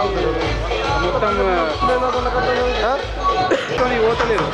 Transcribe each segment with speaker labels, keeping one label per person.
Speaker 1: మొత్తం మొత్తం
Speaker 2: ఓతలేదు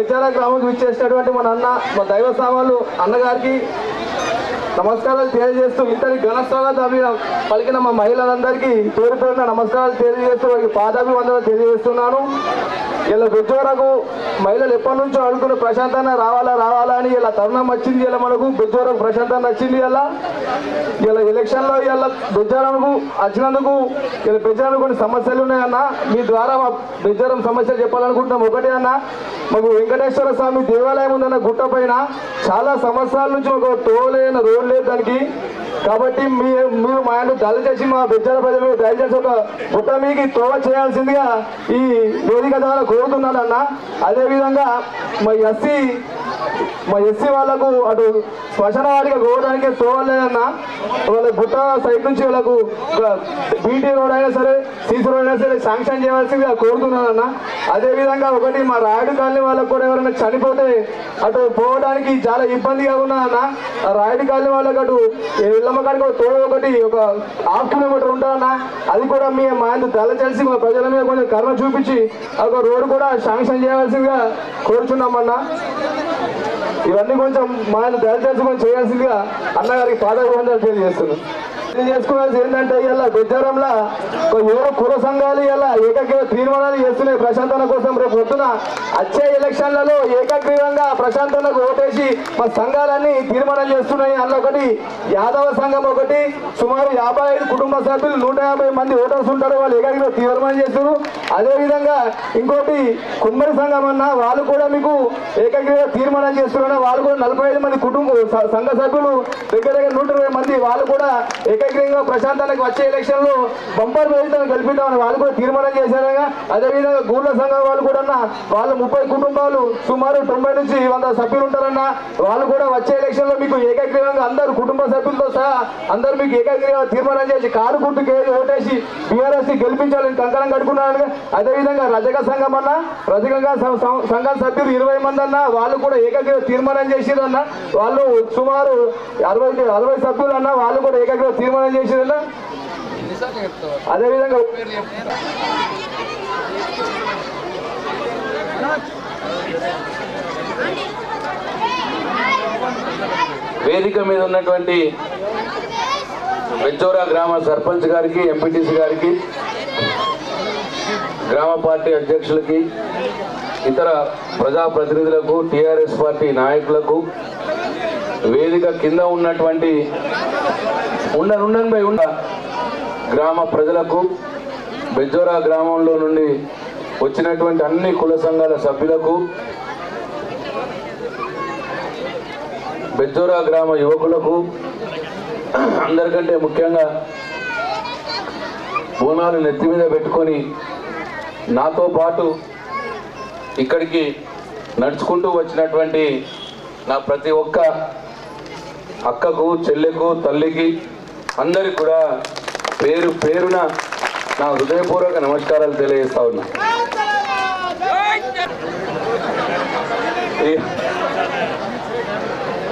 Speaker 2: ఈరోజు గ్రామంకి విచ్చేసినటువంటి మన అన్న మా దైవ సామాలు అన్నగారికి నమస్కారాలు తెలియజేస్తూ ఇంతటి ఘన స్వాగతం పలికిన మా మహిళలందరికీ పేరు పేరున నమస్కారాలు తెలియజేస్తూ వారికి పాదాభివందనలు తెలియజేస్తున్నాను. ఇలా బెజ్జోరకు మహిళలు ఎప్పటి నుంచో అడుగుతున్న ప్రశాంతంగా రావాలా రావాలా అని ఇలా తరుణం వచ్చింది. ఇలా మనకు బెజ్జోరకు ప్రశాంతంగా వచ్చింది. ఇలా ఇలా ఎలక్షన్లో ఇలా బెజ్జారంకు వచ్చినందుకు ఇలా బెజ్జారం కొన్ని సమస్యలు ఉన్నాయన్న మీ ద్వారా మా బెజ్జారం సమస్యలు చెప్పాలనుకుంటున్నాం. ఒకటే అన్న మాకు వెంకటేశ్వర స్వామి దేవాలయం ఉందన్న గుట్ట పైన చాలా సంవత్సరాల నుంచి ఒక టోలేన రోడ్ లేదు దానికి. కాబట్టి మీ మీరు మా ఆయన దయచేసి మా బెజ్జాల ప్రజలు దయచేసి ఒక పుట్ట మీకు తోవ చేయాల్సిందిగా ఈ వేదిక ద్వారా కోరుతున్నాను అన్న అదేవిధంగా మా ఎస్సీ మా ఎస్సీ వాళ్ళకు అటు శ్మశాన పోవడానికి తోవలేదన్న. వాళ్ళ గుట్ట సైడ్ నుంచి వాళ్ళకు బీటీ రోడ్ అయినా సరే సీసీ రోడ్ అయినా సరే శాంక్షన్ చేయవలసిందిగా కోరుతున్నానన్న. అదేవిధంగా ఒకటి మా రాయుడు కాలనీ వాళ్ళకు కూడా ఎవరైనా చనిపోతే అటు పోవడానికి చాలా ఇబ్బందిగా ఉన్నదన్న. ఆ రాయుడు కాలనీ వాళ్ళకి అటు ఇళ్ళమ్మకానికి ఒక తోడు ఒకటి ఒక హాఫ్ కిలోమీటర్ ఉంటుందన్న. అది కూడా మీ మా ఆయన తలచేసి మా ప్రజల మీద కొంచెం కర్మ చూపించి ఒక రోడ్డు కూడా శాంక్షన్ చేయవలసిందిగా కోరుచున్నామన్నా. ఇవన్నీ కొంచెం మా ఆయన దయచేసి కొంచెం చేయాల్సిందిగా అన్నగారికి పాదాభివందనలు తెలియజేస్తున్నాను. తెలియజేసుకోవాల్సి ఏంటంటే ఇలా బెజ్జారంలో ఒక కుర సంఘాలు ఇలా ఏకగ్రీవ తీర్మానాలు చేస్తున్నాయి. ప్రశాంతన కోసం రేపు పొద్దున వచ్చే ఎలక్షన్లలో ఏకగ్రీవంగా ప్రశాంతనకు ఓటేసి మా సంఘాలన్నీ తీర్మానం చేస్తున్నాయి. అందులో ఒకటి యాదవ సంఘం ఒకటి. సుమారు యాభై ఐదు కుటుంబ సభ్యులు నూట యాభై మంది ఓటర్స్ ఉంటారు. వాళ్ళు ఏకగ్రీవ తీర్మానం చేస్తున్నారు. అదేవిధంగా ఇంకోటి కుమ్మరి సంఘం అన్న వాళ్ళు కూడా మీకు ఏకగ్రీవ తీర్మానం చేస్తున్నారు. వాళ్ళు కూడా నలభై ఐదు మంది కుటుంబ సంఘ సభ్యులు దగ్గర దగ్గర నూట ఇరవై మంది వాళ్ళు కూడా ఏకగ్రీవ ఏకంగా ప్రశాంతానికి వచ్చే ఎలక్షన్లో బంపర్ మెజార్టీతో గెలిపిద్దామని వాళ్ళు కూడా తీర్మానం చేశారుగా అదేవిధంగా గూర్ల సంఘం వాళ్ళు కూడా వాళ్ళు ముప్పై కుటుంబాలు సుమారు తొంభై నుంచి వంద సభ్యులు ఉంటారన్న వాళ్ళు కూడా వచ్చే ఎలక్షన్లో మీకు ఏకగ్రీవంగా అందరు కుటుంబ సభ్యులతో సహా అందరూ మీకు ఏకగ్రీవంగా తీర్మానం చేసి కారు గుర్తుకు ఓటేసి బీఆర్ఎస్ గెలిపించాలని కంకణం కట్టుకున్నాను అదేవిధంగా రజక సంఘం అన్న రజకంగా సంఘం సభ్యులు ఇరవై మంది అన్న వాళ్ళు కూడా ఏకగ్రీవ తీర్మానం చేసిరన్న వాళ్ళు సుమారు అరవై అరవై సభ్యులు అన్న వాళ్ళు కూడా ఏకగ్రీవ తీర్మానం చేసిరన్న? అదేవిధంగా
Speaker 3: వేదిక మీద ఉన్నటువంటి వెంచోరా గ్రామ సర్పంచ్ గారికి ఎంపీటీసీ గారికి గ్రామ పార్టీ అధ్యక్షులకి ఇతర ప్రజాప్రతినిధులకు టిఆర్ఎస్ పార్టీ నాయకులకు వేదిక కింద ఉన్నటువంటి ఉండను పై ఉండ గ్రామ ప్రజలకు బెజ్జోరా గ్రామంలో నుండి వచ్చినటువంటి అన్ని కుల సంఘాల సభ్యులకు బెజ్జోరా గ్రామ యువకులకు అందరికంటే ముఖ్యంగా బోనాలు నెత్తి మీద పెట్టుకొని నాతో పాటు ఇక్కడికి నడుచుకుంటూ వచ్చినటువంటి నా ప్రతి ఒక్క అక్కకు చెల్లెకు తల్లికి అందరికి కూడా పేరు పేరున నా హృదయపూర్వక నమస్కారాలు తెలియజేస్తా ఉన్నా.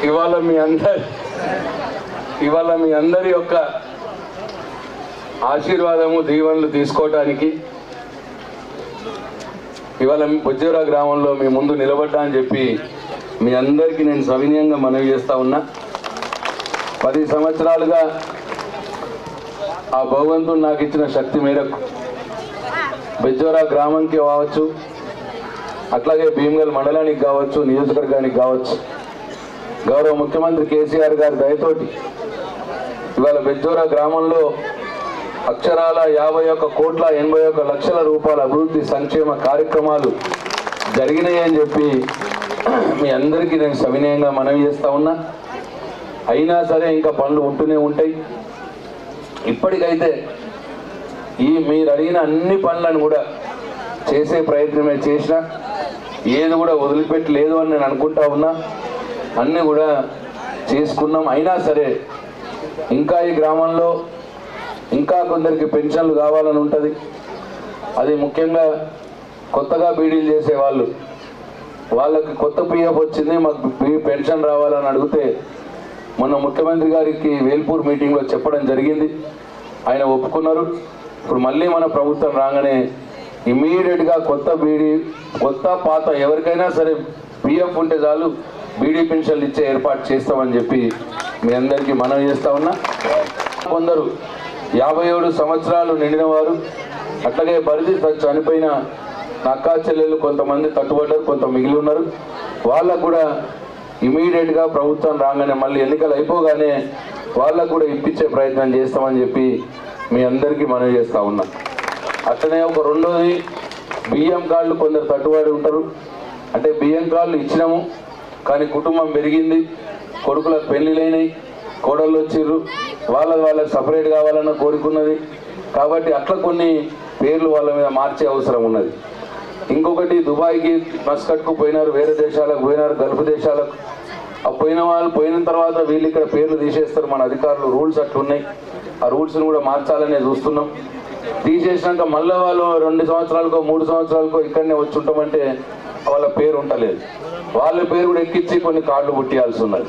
Speaker 3: ఇవాళ మీ అందరి ఇవాళ మీ అందరి యొక్క ఆశీర్వాదము దీవెనలు తీసుకోవటానికి ఇవాళ మీ గ్రామంలో మీ ముందు నిలబడ్డా అని చెప్పి మీ అందరికీ నేను సవినయంగా మనవి చేస్తా ఉన్నా. పది సంవత్సరాలుగా ఆ భగవంతుడు నాకు ఇచ్చిన శక్తి మేరకు బెజ్జోరా గ్రామంకి కావచ్చు అట్లాగే భీమగల్ మండలానికి కావచ్చు నియోజకవర్గానికి కావచ్చు. గౌరవ ముఖ్యమంత్రి కేసీఆర్ గారి దయతోటి ఇవాళ బెజ్జోరా గ్రామంలో అక్షరాల యాభై ఒక్క కోట్ల ఎనభై ఒక్క లక్షల రూపాయల అభివృద్ధి సంక్షేమ కార్యక్రమాలు జరిగినాయని చెప్పి మీ అందరికీ నేను సవినయంగా మనవి చేస్తా ఉన్నా. అయినా సరే ఇంకా పనులు ఉంటూనే ఉంటాయి. ఇప్పటికైతే ఈ మీరు అడిగిన అన్ని పనులను కూడా చేసే ప్రయత్నమే చేసిన ఏది కూడా వదిలిపెట్టలేదు అని నేను అనుకుంటా ఉన్నా. అన్నీ కూడా చేసుకున్నాం. అయినా సరే ఇంకా ఈ గ్రామంలో ఇంకా కొందరికి పెన్షన్లు కావాలని ఉంటుంది. అది ముఖ్యంగా కొత్తగా బీడీలు చేసే వాళ్ళు వాళ్ళకి కొత్త పిఎఫ్ వచ్చింది మాకు పెన్షన్ రావాలని అడిగితే మొన్న ముఖ్యమంత్రి గారికి వేల్పూర్ మీటింగ్లో చెప్పడం జరిగింది. ఆయన ఒప్పుకున్నారు. ఇప్పుడు మళ్ళీ మన ప్రభుత్వం రాగానే ఇమీడియట్గా కొత్త బీడీ కొత్త పాత ఎవరికైనా సరే పిఎఫ్ ఉంటే చాలు బీడీ పెన్షన్లు ఇచ్చే ఏర్పాటు చేస్తామని చెప్పి మీ అందరికీ మనవి చేస్తా ఉన్నా. కొందరు యాభై ఏడు సంవత్సరాలు నిండిన వారు అట్లాగే పరిధి చనిపోయిన అక్కా చెల్లెలు కొంతమంది తట్టుబడ్డారు కొంత మిగిలి ఉన్నారు. వాళ్ళకు కూడా ఇమీడియట్గా ప్రభుత్వం రాగానే మళ్ళీ ఎన్నికలు అయిపోగానే వాళ్ళకు కూడా ఇప్పించే ప్రయత్నం చేస్తామని చెప్పి మీ అందరికీ మనవి చేస్తూ ఉన్నా. అట్లనే ఒక రెండోది బియ్యం కార్డులు కొందరు తట్టుబడి ఉంటారు. అంటే బియ్యం కార్డులు ఇచ్చినాము కానీ కుటుంబం పెరిగింది కొడుకులకు పెళ్ళిలైనాయి కోడళ్ళు వచ్చిర్రు. వాళ్ళ వాళ్ళకి సపరేట్ కావాలన్న కోరుకున్నది కాబట్టి అట్లా కొన్ని పేర్లు వాళ్ళ మీద మార్చే అవసరం ఉన్నది. ఇంకొకటి దుబాయ్కి మస్కట్కు పోయినారు వేరే దేశాలకు పోయినారు గల్ఫ్ దేశాలకు. ఆ పోయిన వాళ్ళు పోయిన తర్వాత వీళ్ళు ఇక్కడ పేర్లు తీసేస్తారు మన అధికారులు రూల్స్ అట్లున్నాయి. ఆ రూల్స్ని కూడా మార్చాలనే చూస్తున్నాం. తీసేసినాక మళ్ళీ వాళ్ళు రెండు సంవత్సరాలకో మూడు సంవత్సరాలకో ఇక్కడనే వచ్చి ఉంటామంటే వాళ్ళ పేరు ఉండలేదు వాళ్ళ పేరు కూడా ఎక్కించి కొన్ని కార్డులు పుట్టియాల్సి ఉన్నది.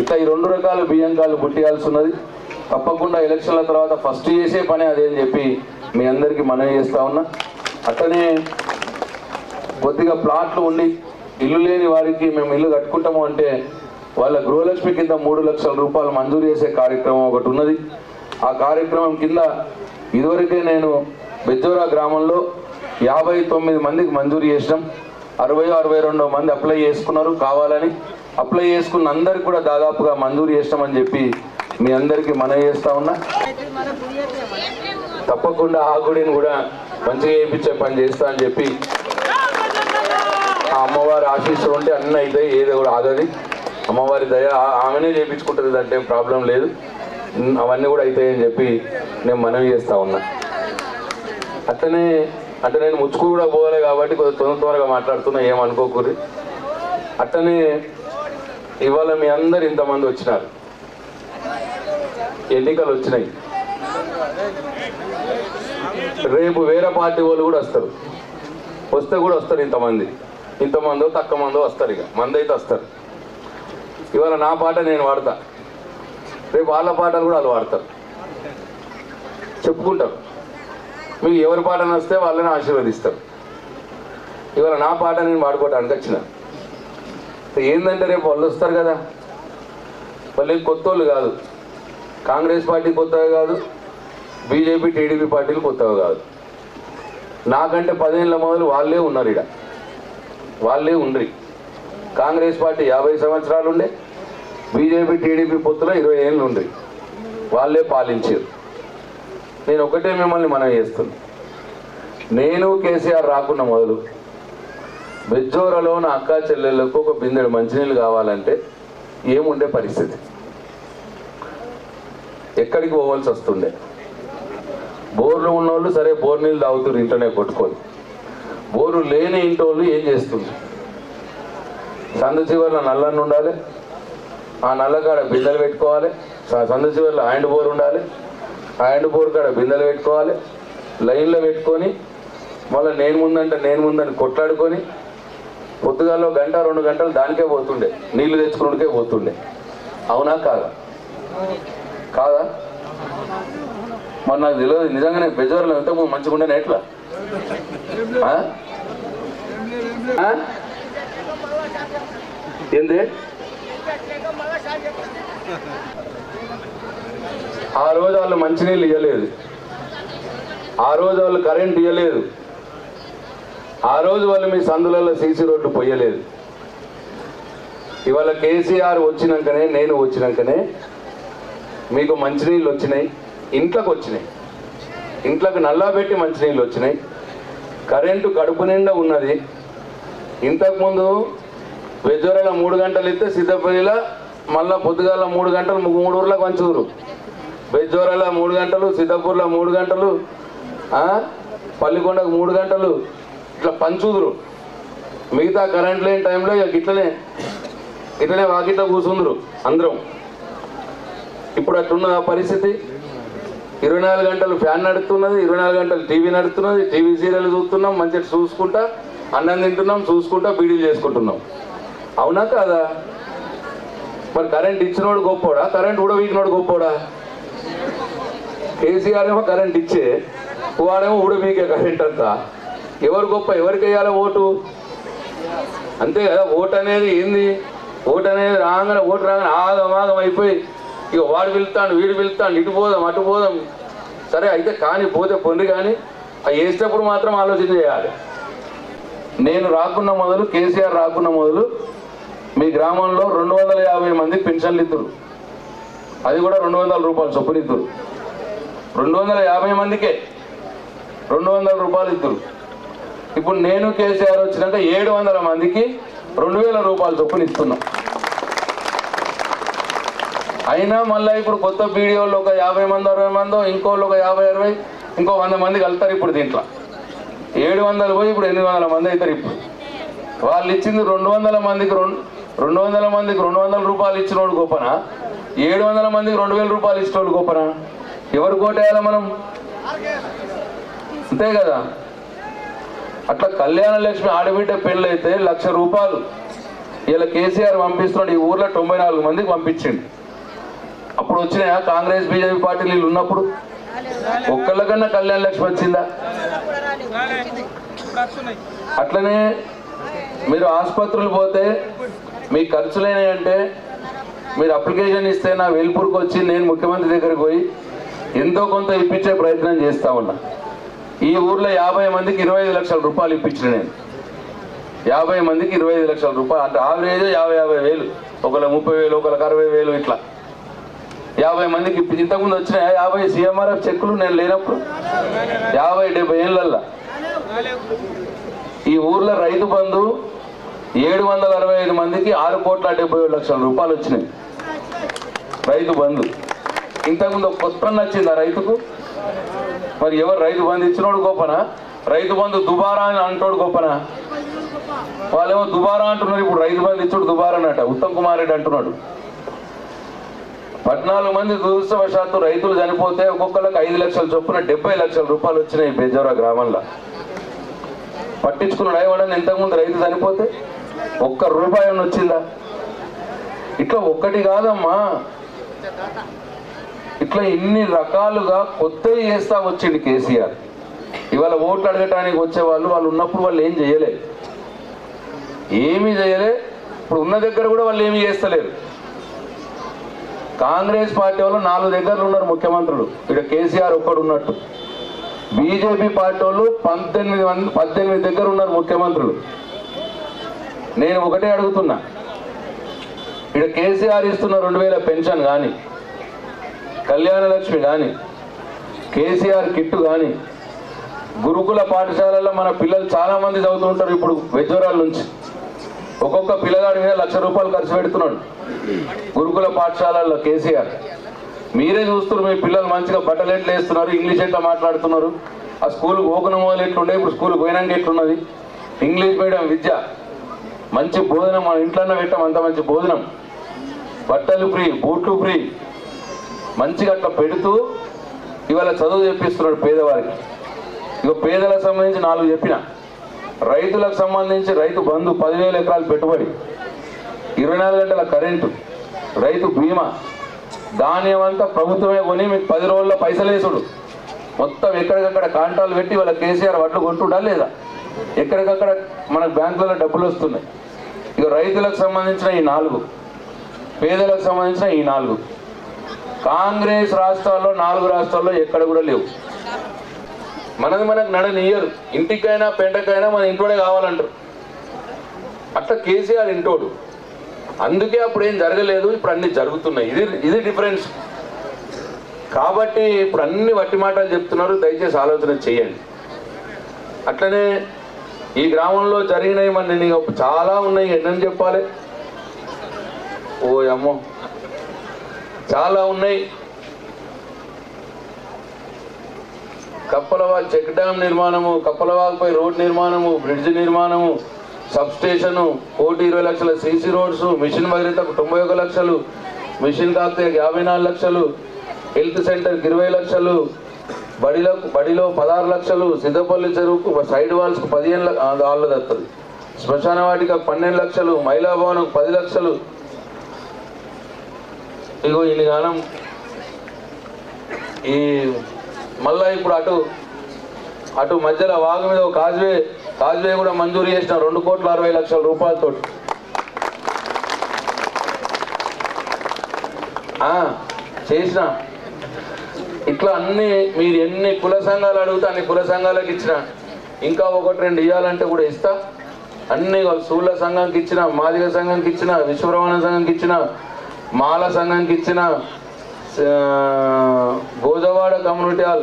Speaker 3: ఇట్లా ఈ రెండు రకాల బియ్యం కార్డులు పుట్టియాల్సి ఉన్నది. తప్పకుండా ఎలక్షన్ల తర్వాత ఫస్ట్ చేసే పని అదే అని చెప్పి మీ అందరికీ మనవి చేస్తా ఉన్నా. అట్లనే కొద్దిగా ప్లాట్లు ఉండి ఇల్లు లేని వారికి మేము ఇల్లు కట్టుకుంటాము అంటే వాళ్ళ గృహలక్ష్మి కింద మూడు లక్షల రూపాయలు మంజూరు చేసే కార్యక్రమం ఒకటి ఉన్నది. ఆ కార్యక్రమం కింద ఇదివరకే నేను బెజ్జోరా గ్రామంలో యాభై తొమ్మిది మందికి మంజూరు చేసినాం. అరవై అరవై రెండో మంది అప్లై చేసుకున్నారు. కావాలని అప్లై చేసుకున్న అందరికి కూడా దాదాపుగా మంజూరు చేసినామని చెప్పి మీ అందరికీ మనవి చేస్తా ఉన్నా. తప్పకుండా ఆ గుడిని కూడా మంచిగా చేయించే పని చేస్తా అని చెప్పి అమ్మవారి ఆశీస్సులు ఉంటే అన్నీ అవుతాయి ఏదో కూడా ఆగది. అమ్మవారి దయ ఆమెనే చేయించుకుంటుంది అంటే ప్రాబ్లం లేదు. అవన్నీ కూడా అవుతాయని చెప్పి నేను మనవి చేస్తా ఉన్నా. అట్లనే అంటే నేను ముచ్చుకు కూడా పోవాలి కాబట్టి కొంచెం తొందర తొందరగా మాట్లాడుతున్నా ఏమనుకోకూరి అట్లనే ఇవాళ మీ అందరు ఇంతమంది వచ్చినారు. ఎన్నికలు వచ్చినాయి. రేపు వేరే పార్టీ వాళ్ళు కూడా వస్తారు. వస్తే కూడా వస్తారు ఇంతమంది. ఇంతమందో తక్కువ మందో వస్తారు ఇక. మంది అయితే వస్తారు. ఇవాళ నా పాట నేను వాడతా. రేపు వాళ్ళ పాటలు కూడా వాళ్ళు వాడతారు. చెప్పుకుంటారు. మీకు ఎవరి పాట వస్తే వాళ్ళని ఆశీర్వదిస్తారు. ఇవాళ నా పాట నేను వాడుకోవడానికి వచ్చిన. ఏంటంటే రేపు వాళ్ళు వస్తారు కదా. వాళ్ళు కొత్త వాళ్ళు కాదు. కాంగ్రెస్ పార్టీ కొత్తగా కాదు. బీజేపీ టీడీపీ పార్టీలు కొత్తగా కాదు. నాకంటే పదేళ్ళ మొదలు వాళ్ళే ఉన్నారు ఇక్కడ వాళ్ళే ఉండ్రి. కాంగ్రెస్ పార్టీ యాభై సంవత్సరాలు ఉండే బీజేపీ టీడీపీ పొత్తులో ఇరవై ఏళ్ళు ఉండ్రి. వాళ్ళే పాలించారు. నేను ఒకటే మిమ్మల్ని మనం చేస్తున్నా. నేను కేసీఆర్ రాకున్న మొదలు బెజ్జోరలో నా అక్క చెల్లెళ్ళకు ఒక బిందెడు మంచినీళ్ళు కావాలంటే ఏముండే పరిస్థితి? ఎక్కడికి పోవాల్సి వస్తుండే? బోర్లు ఉన్నోళ్ళు సరే బోర్ నీళ్ళు తాగుతురు ఇంట్లోనే కొట్టుకొని. బోరు లేని ఇంటి వాళ్ళు ఏం చేస్తున్నారు సంద చివరిలో నల్లన్న ఉండాలి. ఆ నల్ల కాడ బిందెలు పెట్టుకోవాలి. స- సంద చివరిలో హ్యాండ్ బోర్ ఉండాలి. ఆ హ్యాండ్ బోర్ కాడ బిందెలు పెట్టుకోవాలి. లైన్లో పెట్టుకొని మళ్ళీ నేను ముందంటే నేను ముందని కొట్లాడుకొని పొద్దుగాల్లో గంట రెండు గంటలు దానికే పోతుండే. నీళ్ళు తెచ్చుకున్నకే పోతుండే. అవునా కాదా? కాదా? మరి నాకు తెలియదు. నిజంగానే బెజవాడలో ఎంతో మంచిగా ఉండేనా ఎట్లా? ఏంది? ఆ రోజు వాళ్ళు మంచినీళ్ళు ఇవ్వలేదు ఆ రోజు వాళ్ళు కరెంట్ ఇవ్వలేదు ఆ రోజు వాళ్ళు మీ సందులలో సీసీ రోడ్డు పొయ్యలేదు. ఇవాళ కేసీఆర్ వచ్చినాకనే నేను వచ్చినాకనే మీకు మంచినీళ్ళు వచ్చినాయి ఇంట్లోకి వచ్చినాయి. ఇంట్లోకి నల్లా పెట్టి మంచినీళ్ళు వచ్చినాయి. కరెంటు కడుపు నిండా ఉన్నది. ఇంతకుముందు వెజ్జోరల మూడు గంటలు ఇస్తే సిద్ధపల్లిలో మళ్ళా పొద్దుగాల మూడు గంటలు మూడు ఊర్లకు పంచుదురు బెజ్జోరల మూడు గంటలు సిద్ధపూర్లో మూడు గంటలు పల్లికొండకు మూడు గంటలు ఇట్లా పంచుదురు. మిగతా కరెంట్ లేని టైంలో ఇక ఇట్లనే ఇట్లనే వాకిట్లో కూర్చుందరు అందరం. ఇప్పుడు అట్లున్న పరిస్థితి. ఇరవై నాలుగు గంటలు ఫ్యాన్ నడుస్తున్నది ఇరవై నాలుగు గంటలు టీవీ నడుస్తున్నది టీవీ సీరియల్ చూస్తున్నాం మంచిగా చూసుకుంటా అన్నం తింటున్నాం చూసుకుంటా బీడీలు చేసుకుంటున్నాం. అవునా కాదా? మరి కరెంట్ ఇచ్చినోడు గొప్పోడా? కరెంట్ కూడా వీకినోడు గొప్పోడా? కేసీఆర్ ఏమో కరెంట్ ఇచ్చే వాడేమో మీకే కరెంట్ అంతా. ఎవరు గొప్ప ఎవరికి వేయాలి ఓటు? అంతే కదా ఓటు అనేది ఏంది? ఓటు అనేది రాగానే ఓటు రాగానే ఆగమాగం అయిపోయి ఇక వాడు వెళ్తాడు వీడు వెళ్తాడు ఇటు పోదాం అటు పోదాం. సరే అయితే కానీ పోతే పొంది కానీ అవి వేసేటప్పుడు మాత్రం ఆలోచన చేయాలి. నేను రాకున్న మొదలు కేసీఆర్ రాకున్న మొదలు మీ గ్రామంలో రెండు వందల యాభై మంది పెన్షన్లు ఇద్దరు అది కూడా రెండు వందల రూపాయలు చొప్పున ఇద్దరు రెండు వందల యాభై మందికే రెండు వందల రూపాయలు ఇద్దరు ఇప్పుడు నేను కేసీఆర్ వచ్చినాక ఏడు వందల మందికి రెండు వేల రూపాయలు చొప్పున ఇస్తున్నాం. అయినా మళ్ళీ ఇప్పుడు కొత్త వీడియోలు ఒక యాభై మంది అరవై మందో ఇంకోళ్ళు ఒక యాభై అరవై ఇంకో వంద మంది కలుతారు ఇప్పుడు దీంట్లో. ఏడు వందలు పోయి ఇప్పుడు ఎనిమిది వందల మంది అవుతారు ఇప్పుడు. వాళ్ళు ఇచ్చింది రెండు వందల మందికి రెండు రెండు వందల మందికి రెండు వందల రూపాయలు ఇచ్చినోడు గొప్పనా? ఏడు వందల మందికి రెండు వేల రూపాయలు ఇచ్చినోడు గొప్పనా? ఎవరు కోటేయాలి మనం? అంతే కదా. అట్లా కళ్యాణ లక్ష్మి ఆడబిడ్డ పెళ్ళైతే లక్ష రూపాయలు. ఇలా కేసీఆర్ పంపిస్తున్నాడు ఈ ఊర్లో తొంభై నాలుగు మందికి పంపించిండు. అప్పుడు వచ్చినాయా? కాంగ్రెస్ బీజేపీ పార్టీలు వీళ్ళు ఉన్నప్పుడు? ఒక్కళ్ళకన్నా కళ్యాణ లక్ష్మి వచ్చిందా? అట్లనే మీరు ఆసుపత్రులు పోతే మీ ఖర్చులైనవి అంటే మీరు అప్లికేషన్ ఇస్తే నా వెలుపూరుకు వచ్చి నేను ముఖ్యమంత్రి దగ్గరికి పోయి ఎంతో కొంత ఇప్పించే ప్రయత్నం చేస్తా ఉన్నా. ఈ ఊర్లో యాభై మందికి ఇరవై ఐదు లక్షల రూపాయలు ఇప్పించిన నేను. యాభై మందికి ఇరవై ఐదు లక్షల రూపాయలు. అంటే ఆవరేజ్ యాభై యాభై వేలు. ఒకళ్ళ ముప్పై వేలు ఒకళ్ళకి అరవై వేలు ఇట్లా. యాభై మందికి ఇంతకుముందు వచ్చిన యాభై సీఎంఆర్ఎఫ్ చెక్కులు నేను లేనప్పుడు యాభై డెబ్బై ఏళ్ళల్లో ఈ ఊర్లో రైతు బంధు ఏడు వందల అరవై ఐదు మందికి ఆరు కోట్ల డెబ్బై ఏడు లక్షల రూపాయలు వచ్చినాయి. రైతు బంధు. ఇంతకుముందు ఒక కొత్త నచ్చిందా రైతుకు. మరి ఎవరు రైతు బంధు ఇచ్చినోడు గొప్పనా? రైతు బంధు దుబారా అని అంటోడు గొప్పనా? వాళ్ళేమో దుబారా అంటున్నారు ఇప్పుడు రైతు బంధు ఇచ్చాడు దుబారా అన్నట. ఉత్తమ్ కుమార్ రెడ్డి అంటున్నాడు. పద్నాలుగు మంది దురదృష్టవశాత్తు రైతులు చనిపోతే ఒక్కొక్కరికి ఐదు లక్షల చొప్పున డెబ్బై లక్షల రూపాయలు వచ్చినాయి బెజోరా గ్రామంలో. పట్టించుకున్నాడు ఎవడని ఇంతకుముందు రైతు చనిపోతే ఒక్క రూపాయి వచ్చిందా? ఇట్లా ఒక్కటి కాదమ్మా. ఇట్లా ఇన్ని రకాలుగా కొత్తవి చేస్తా వచ్చింది కేసీఆర్. ఇవాళ ఓట్లు అడగటానికి వచ్చే వాళ్ళు వాళ్ళు ఉన్నప్పుడు వాళ్ళు ఏం చేయలే. ఏమీ చేయలే. ఇప్పుడు ఉన్న దగ్గర కూడా వాళ్ళు ఏమీ చేస్తలేరు. కాంగ్రెస్ పార్టీ వాళ్ళు నాలుగు దగ్గరలు ఉన్నారు ముఖ్యమంత్రులు. ఇక్కడ కేసీఆర్ ఒక్కడు ఉన్నట్టు. బీజేపీ పార్టీ వాళ్ళు పంతొమ్మిది మంది పద్దెనిమిది దగ్గర ఉన్నారు ముఖ్యమంత్రులు. నేను ఒకటే అడుగుతున్నా. ఇక్కడ కేసీఆర్ ఇస్తున్న రెండు వేల పెన్షన్ కానీ కళ్యాణలక్ష్మి కానీ కేసీఆర్ కిట్టు కానీ గురుకుల పాఠశాలలో మన పిల్లలు చాలామంది చదువుతుంటారు ఇప్పుడు వెజ్జోరాల నుంచి. ఒక్కొక్క పిల్లగాడి మీద లక్ష రూపాయలు ఖర్చు పెడుతున్నాడు. గురుకుల పాఠశాలల్లో కేసీఆర్. మీరే చూస్తున్నారు మీ పిల్లలు మంచిగా బట్టలు ఎట్లా వేస్తున్నారు ఇంగ్లీష్ ఎట్లా మాట్లాడుతున్నారు? ఆ స్కూల్కి పోకున మొదలు ఎట్లుండే ఇప్పుడు స్కూల్కి పోయినాక ఎట్లున్నది? ఇంగ్లీష్ మీడియం విద్య. మంచి భోజనం మన ఇంట్లోనే పెట్టాం అంత మంచి భోజనం బట్టలు ఫ్రీ బూట్లు ఫ్రీ. మంచిగా అట్లా పెడుతూ ఇవాళ చదువు చెప్పిస్తున్నాడు పేదవారికి. ఇక పేదలకు సంబంధించి నాలుగు చెప్పిన. రైతులకు సంబంధించి రైతు బంధు పదివేల ఎకరాలు పెట్టుబడి. ఇరవై నాలుగు గంటల కరెంటు రైతు బీమా ధాన్యం అంతా ప్రభుత్వమే కొని మీకు పది రోజుల్లో పైసలు వేసుడు. మొత్తం ఎక్కడికక్కడ కాంటాలు పెట్టి వాళ్ళ కేసీఆర్ వడ్లు కొంటుడా లేదా? ఎక్కడికక్కడ మనకు బ్యాంకులలో డబ్బులు వస్తున్నాయి. ఇక రైతులకు సంబంధించిన ఈ నాలుగు పేదలకు సంబంధించిన ఈ నాలుగు. కాంగ్రెస్ రాష్ట్రాల్లో నాలుగు రాష్ట్రాల్లో ఎక్కడ కూడా లేవు. మనది మనకు నడనియ్యరు ఇంటికైనా పెంటకైనా మన ఇంట్లోనే కావాలంటారు. అట్లా కేసీఆర్ ఇంటోడు. అందుకే అప్పుడు ఏం జరగలేదు ఇప్పుడు అన్ని జరుగుతున్నాయి. ఇది ఇది డిఫరెన్స్ కాబట్టి ఇప్పుడు అన్ని వట్టి మాటలు చెప్తున్నారు దయచేసి ఆలోచన చేయండి. అట్లనే ఈ గ్రామంలో జరిగినవి మన చాలా ఉన్నాయి ఎన్నని చెప్పాలి? ఓ అమ్మో చాలా ఉన్నాయి. కప్పలవాగ్ చెక్ డ్యామ్ నిర్మాణము కప్పలవాగ్పై రోడ్ నిర్మాణము బ్రిడ్జ్ నిర్మాణము సబ్ స్టేషను కోటి ఇరవై లక్షల సీసీ రోడ్స్ మిషన్ భగీరథకు తొంభై ఒక లక్షలు మిషన్ కాకతే యాభై నాలుగు లక్షలు హెల్త్ సెంటర్కి ఇరవై లక్షలు బడిలో బడిలో పదహారు లక్షలు సిద్ధపల్లి చెరువుకు సైడ్ వాల్స్కు పదిహేను లక్ష వాళ్ళ దత్తది. శ్మశాన వాటికి పన్నెండు లక్షలు మహిళా భవనం పది లక్షలు. ఇగో ఇన్ని గానం ఈ మళ్ళా ఇప్పుడు అటు అటు మధ్యలో వాగు మీద ఒక కాజ్వే కాజ్వే కూడా మంజూరు చేసిన రెండు కోట్ల అరవై లక్షల రూపాయలతో. చేసిన. ఇట్లా అన్ని మీరు ఎన్ని కుల సంఘాలు అడుగుతా అన్ని కుల సంఘాలకు ఇచ్చిన. ఇంకా ఒకటి రెండు ఇవ్వాలంటే కూడా ఇస్తా. అన్ని సూళ్ళ సంఘానికి ఇచ్చిన మాదిగ సంఘానికి ఇచ్చిన విశ్వరమణ సంఘంకి ఇచ్చిన మాల సంఘంకి ఇచ్చిన ఆ, గోజవాడ కమ్యూనిటీ హాల్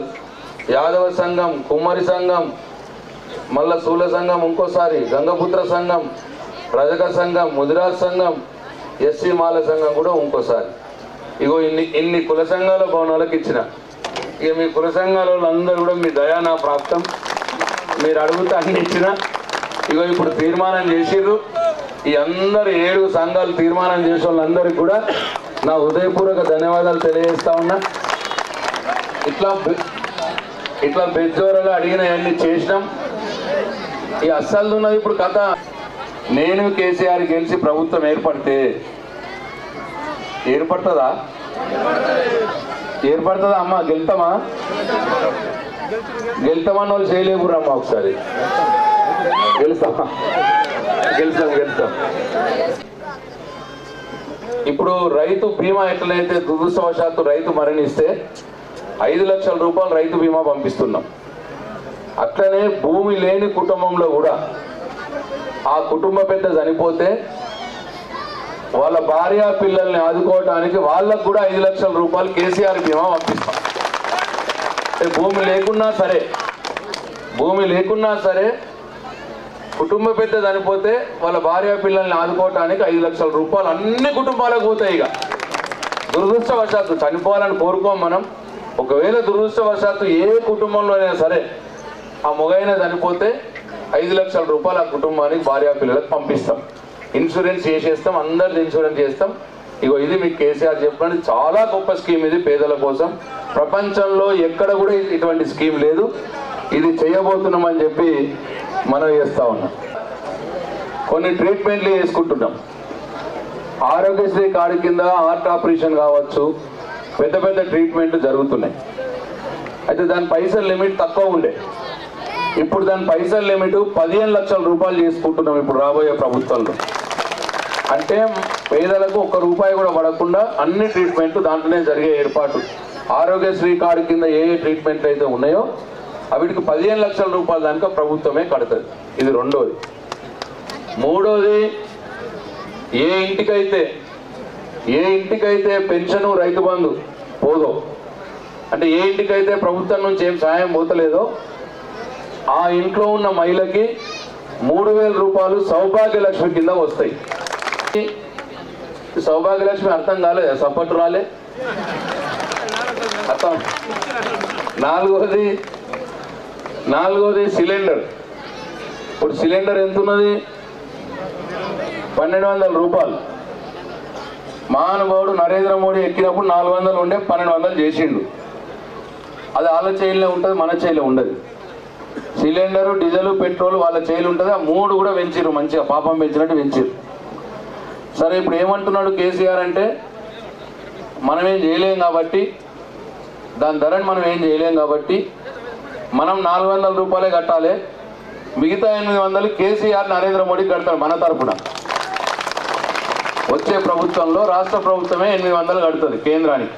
Speaker 3: యాదవ సంఘం కుమ్మరి సంఘం మళ్ళా సూల సంఘం ఇంకోసారి గంగపుత్ర సంఘం రజక సంఘం ముదిరాజ్ సంఘం ఎస్సీ మాల సంఘం కూడా ఇంకోసారి. ఇగో ఇన్ని ఇన్ని కుల సంఘాల భవనాలకు ఇచ్చిన. ఇక మీ కుల సంఘాల వాళ్ళందరూ కూడా మీ దయా నా ప్రాప్తం. మీరు అడుగుతా అన్ని ఇచ్చిన. ఇగో ఇప్పుడు తీర్మానం చేసిర్రు. ఈ అందరు ఏడు సంఘాలు తీర్మానం చేసే వాళ్ళందరికీ కూడా నా హృదయపూర్వక ధన్యవాదాలు తెలియజేస్తా ఉన్నా. ఇట్లా ఇట్లా ఇట్లా బెజ్జోరలో అడిగినవన్నీ చేసినాం. ఈ అస్సలు ఉన్నది ఇప్పుడు కథ. నేను కేసీఆర్ గెలిచి ప్రభుత్వం ఏర్పడితే ఏర్పడుతుందా? ఏర్పడుతుందా అమ్మా? గెలుతామా? గెలుతామని వాళ్ళు చేయలేకురమ్మా ఒకసారి. గెలుస్తామా? గెలుస్తాం గెలుస్తాం. ఇప్పుడు రైతు బీమా ఎట్లయితే దురదృష్టవశాత్తు రైతు మరణిస్తే ఐదు లక్షల రూపాయలు రైతు బీమా పంపిస్తున్నాం. అట్లనే భూమి లేని కుటుంబంలో కూడా ఆ కుటుంబ పెద్ద చనిపోతే వాళ్ళ భార్య పిల్లల్ని ఆదుకోవటానికి వాళ్ళకు కూడా ఐదు లక్షల రూపాయలు కేసీఆర్ బీమా పంపిస్తాం. భూమి లేకున్నా సరే భూమి లేకున్నా సరే కుటుంబ పెద్ద చనిపోతే వాళ్ళ భార్య పిల్లల్ని ఆదుకోవటానికి ఐదు లక్షల రూపాయలు అన్ని కుటుంబాలకు పోతాయి ఇక. దురదృష్టవశాత్తు చనిపోవాలని కోరుకోం మనం. ఒకవేళ దురదృష్టవశాత్తు ఏ కుటుంబంలో అయినా సరే ఆ మొగైన చనిపోతే ఐదు లక్షల రూపాయలు ఆ కుటుంబానికి భార్యా పిల్లలకు పంపిస్తాం. ఇన్సూరెన్స్ చేసేస్తాం అందరిది ఇన్సూరెన్స్ చేస్తాం. ఇగో ఇది మీకు కేసీఆర్ చెప్పండి చాలా గొప్ప స్కీమ్ ఇది పేదల కోసం. ప్రపంచంలో ఎక్కడ కూడా ఇటువంటి స్కీమ్ లేదు. ఇది చేయబోతున్నామని చెప్పి మనం చేస్తా ఉన్నాం. కొన్ని ట్రీట్మెంట్లు చేసుకుంటున్నాం. ఆరోగ్యశ్రీ కార్డు కింద హార్ట్ ఆపరేషన్ కావచ్చు పెద్ద పెద్ద ట్రీట్మెంట్ జరుగుతున్నాయి. అయితే దాని పైసల లిమిట్ తక్కువ ఉండే. ఇప్పుడు దాని పైసలు లిమిట్ పదిహేను లక్షల రూపాయలు చేసుకుంటున్నాం ఇప్పుడు రాబోయే ప్రభుత్వంలో. అంటే పేదలకు ఒక్క రూపాయి కూడా పడకుండా అన్ని ట్రీట్మెంట్లు దాంట్లోనే జరిగే ఏర్పాటు. ఆరోగ్యశ్రీ కార్డు కింద ఏ ఏ ట్రీట్మెంట్లు అయితే ఉన్నాయో అవిటికి పదిహేను లక్షల రూపాయల దానిక ప్రభుత్వమే కడుతుంది. ఇది రెండోది. మూడోది ఏ ఇంటికైతే ఏ ఇంటికైతే పెన్షను రైతు బంధు పోదో అంటే ఏ ఇంటికైతే ప్రభుత్వం నుంచి ఏం సహాయం పోతలేదో ఆ ఇంట్లో ఉన్న మహిళకి మూడు వేల రూపాయలు సౌభాగ్య లక్ష్మి కింద వస్తాయి. సౌభాగ్యలక్ష్మి సౌభాగ్య లక్ష్మి అర్థం కాలేదా? సపోర్ట్ రాలే. అర్థం? నాలుగోది నాలుగోది సిలిండర్. ఇప్పుడు సిలిండర్ ఎంత ఉన్నది పన్నెండు వందల రూపాయలు. మహానుభావుడు నరేంద్ర మోడీ ఎక్కినప్పుడు నాలుగు వందలు ఉండే పన్నెండు వందలు చేసిండు. అది వాళ్ళ ఉంటుంది మన చేయిలో ఉండదు. సిలిండరు డీజిల్ పెట్రోల్ వాళ్ళ చేయిలు ఉంటుంది. ఆ మూడు కూడా పెంచిర్రు మంచిగా. పాపం పెంచినట్టు పెంచిర్రు. సరే ఇప్పుడు ఏమంటున్నాడు కేసీఆర్ అంటే మనం ఏం చేయలేం కాబట్టి దాని ధరని మనం ఏం చేయలేం కాబట్టి మనం నాలుగు వందల రూపాయలే కట్టాలి. మిగతా ఎనిమిది వందలు కేసీఆర్ నరేంద్ర మోడీ కడతారు మన తరపున. వచ్చే ప్రభుత్వంలో రాష్ట్ర ప్రభుత్వమే ఎనిమిది వందలు కడుతుంది కేంద్రానికి.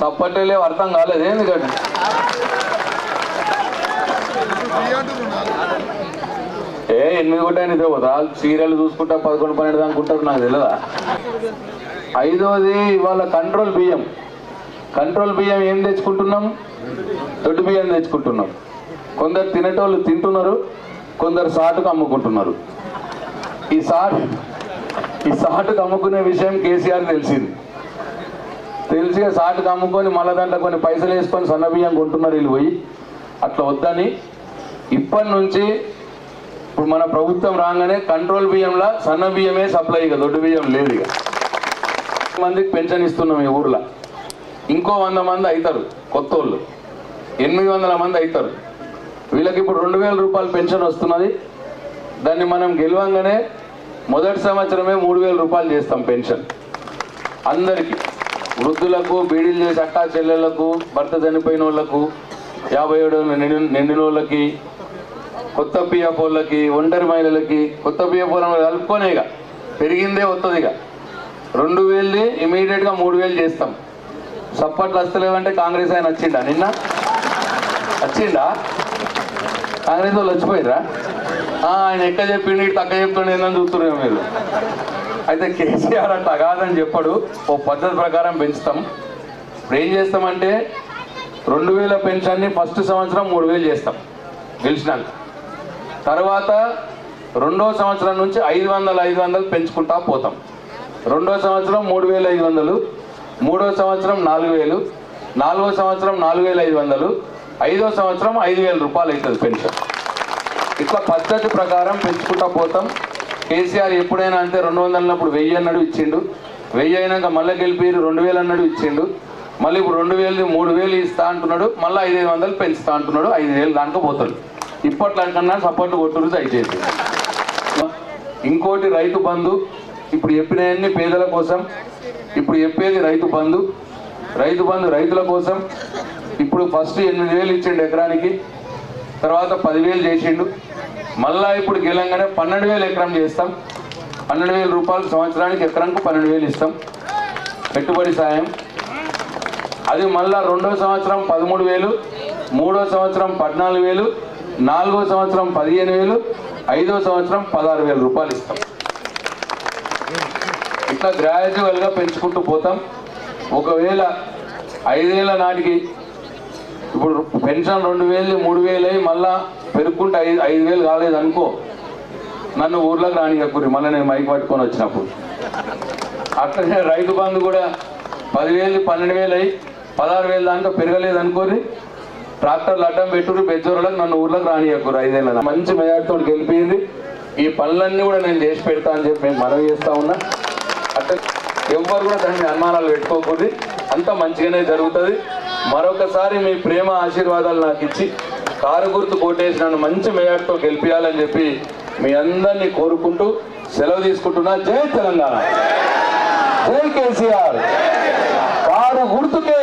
Speaker 3: సప్పట్టేలే అర్థం కాలేదు. ఎందుకంటే ఏ ఎనిమిది కూడా ఇదే పోతా. సీరియల్ చూసుకుంటా పదకొండు పన్నెండు అనుకుంటారు నాకు తెలియదా ఐదోది ఇవాళ కంట్రోల్ బియ్యం. కంట్రోల్ బియ్యం ఏం తెచ్చుకుంటున్నాం? దొడ్డు బియ్యం తెచ్చుకుంటున్నాం. కొందరు తినేటోళ్ళు తింటున్నారు కొందరు సాటుకు అమ్ముకుంటున్నారు. ఈ సాటు ఈ సాటుకు అమ్ముకునే విషయం కేసీఆర్ తెలిసింది. తెలిసి సాటుకు అమ్ముకొని మళ్ళా దాంట్లో కొన్ని పైసలు వేసుకొని సన్న బియ్యం కొంటున్నారు వీళ్ళు పోయి. అట్లా వద్దని ఇప్పటి నుంచి ఇప్పుడు మన ప్రభుత్వం రాగానే కంట్రోల్ బియ్యంలో సన్న బియ్యమే సప్లై ఇక దొడ్డు బియ్యం లేదు ఇక. మందికి పెన్షన్ ఇస్తున్నాం ఈ ఊర్లో. ఇంకో వంద మంది అవుతారు కొత్త వాళ్ళు ఎనిమిది వందల మంది అవుతారు వీళ్ళకి ఇప్పుడు రెండు వేల రూపాయలు పెన్షన్ వస్తున్నది. దాన్ని మనం గెలవంగానే మొదటి సంవత్సరమే మూడు వేల రూపాయలు చేస్తాం పెన్షన్. అందరికీ. వృద్ధులకు బీడీలు చేసే అక్కా చెల్లెళ్ళకు భర్త చనిపోయిన వాళ్ళకు యాభై ఏడు నిండినోళ్ళకి నిండిన వాళ్ళకి కొత్త పిఎఫ్ ఒంటరి మహిళలకి కొత్త పిఎఫ్ వాళ్ళని కలుపుకొనే ఇక పెరిగిందే వస్తుంది ఇక. రెండు వేలు ఇమీడియట్గా మూడు వేలు చేస్తాం. సప్పట్లు వస్తలేవంటే కాంగ్రెస్ ఆయన వచ్చిండా? నిన్న? వచ్చిండా? కాంగ్రెస్ వాళ్ళు వచ్చిపోయారా ఆయన ఎక్క చెప్పిండు ఇటు తక్క చెప్తుండే ఏందని చూస్తున్నారు మీరు. అయితే కేసీఆర్ అట్లా కాదని చెప్పడు. ఓ పద్ధతి ప్రకారం పెంచుతాం. ఇప్పుడు ఏం చేస్తామంటే రెండు వేల పెన్షన్ని ఫస్ట్ సంవత్సరం మూడు వేలు చేస్తాం. గెలిచినాక. తర్వాత రెండో సంవత్సరం నుంచి ఐదు వందలు ఐదు వందలు పెంచుకుంటా పోతాం. రెండో సంవత్సరం మూడు వేల ఐదు వందలు. మూడో సంవత్సరం నాలుగు వేలు. నాలుగో సంవత్సరం నాలుగు వేల ఐదు వందలు. ఐదో సంవత్సరం ఐదు వేల రూపాయలు అవుతుంది పెన్షన్. ఇట్లా పద్ధతి ప్రకారం పెంచుకుంటా పోతాం. కేసీఆర్ ఎప్పుడైనా అంటే రెండు వందలు అన్నప్పుడు వెయ్యి అన్నాడు ఇచ్చిండు. వెయ్యి అయినాక మళ్ళీ గెలిపి రెండు వేలు అన్నాడు ఇచ్చిండు. మళ్ళీ ఇప్పుడు రెండు వేలు మూడు వేలు ఇస్తా అంటున్నాడు. మళ్ళీ ఐదు ఐదు వందలు పెంచుతా అంటున్నాడు. ఐదు వేలు దానికి పోతాడు. ఇప్పట్లకన్నా సపోర్ట్ కొట్టురు దయచేసి. ఇంకోటి రైతు బంధు ఇప్పుడు చెప్పినవన్నీ పేదల కోసం ఇప్పుడు చెప్పేది రైతు బంధు రైతు బంధు రైతుల కోసం ఇప్పుడు ఫస్ట్ ఎనిమిది వేలు ఇచ్చిండు ఎకరానికి తర్వాత పదివేలు చేసిండు. మళ్ళా ఇప్పుడు గెలంగానే పన్నెండు వేలు ఎకరం చేస్తాం. పన్నెండు వేల రూపాయలు సంవత్సరానికి ఎకరంకు పన్నెండు వేలు ఇస్తాం. పెట్టుబడి సాయం. అది మళ్ళా రెండో సంవత్సరం పదమూడు వేలు మూడో సంవత్సరం పద్నాలుగు వేలు నాలుగో సంవత్సరం పదిహేను వేలు ఐదో సంవత్సరం పదహారు వేల రూపాయలు ఇస్తాం. ఇట్లా గ్రాడ్యువల్గా పెంచుకుంటూ పోతాం. ఒకవేళ ఐదేళ్ళ నాటికి ఇప్పుడు పెన్షన్ రెండు వేలు మూడు వేలు అయ్యి మళ్ళా పెరుక్కుంటే ఐదు ఐదు వేలు కాలేదు అనుకో నన్ను ఊర్లోకి రానియకురి మళ్ళీ నేను మైక్ పట్టుకొని వచ్చినప్పుడు. అట్లనే రైతు బంధు కూడా పదివేలు పన్నెండు వేలు అయ్యి పదహారు వేలు దాకా పెరగలేదు అనుకోని ట్రాక్టర్లు అడ్డం పెట్టురు బెజ్జోరలకు నన్ను ఊర్లోకి రానియకురు ఐదేళ్ళ మంచి మెజార్టీతో గెలిపింది. ఈ పనులన్నీ కూడా నేను చేసి పెడతా అని చెప్పి నేను మనవి చేస్తా ఉన్నా. అట్లా ఎవ్వరు కూడా దాన్ని అనుమానాలు పెట్టుకోకూడదు. అంత మంచిగానే జరుగుతుంది. మరొకసారి మీ ప్రేమ ఆశీర్వాదాలు నాకు ఇచ్చి కారు గుర్తు కోటేసి నన్ను మంచి మెజార్టీతో గెలిపించాలని చెప్పి మీ అందరినీ కోరుకుంటూ సెలవు తీసుకుంటున్నా. జై తెలంగాణ. జై కేసీఆర్. కారు గుర్తుకే.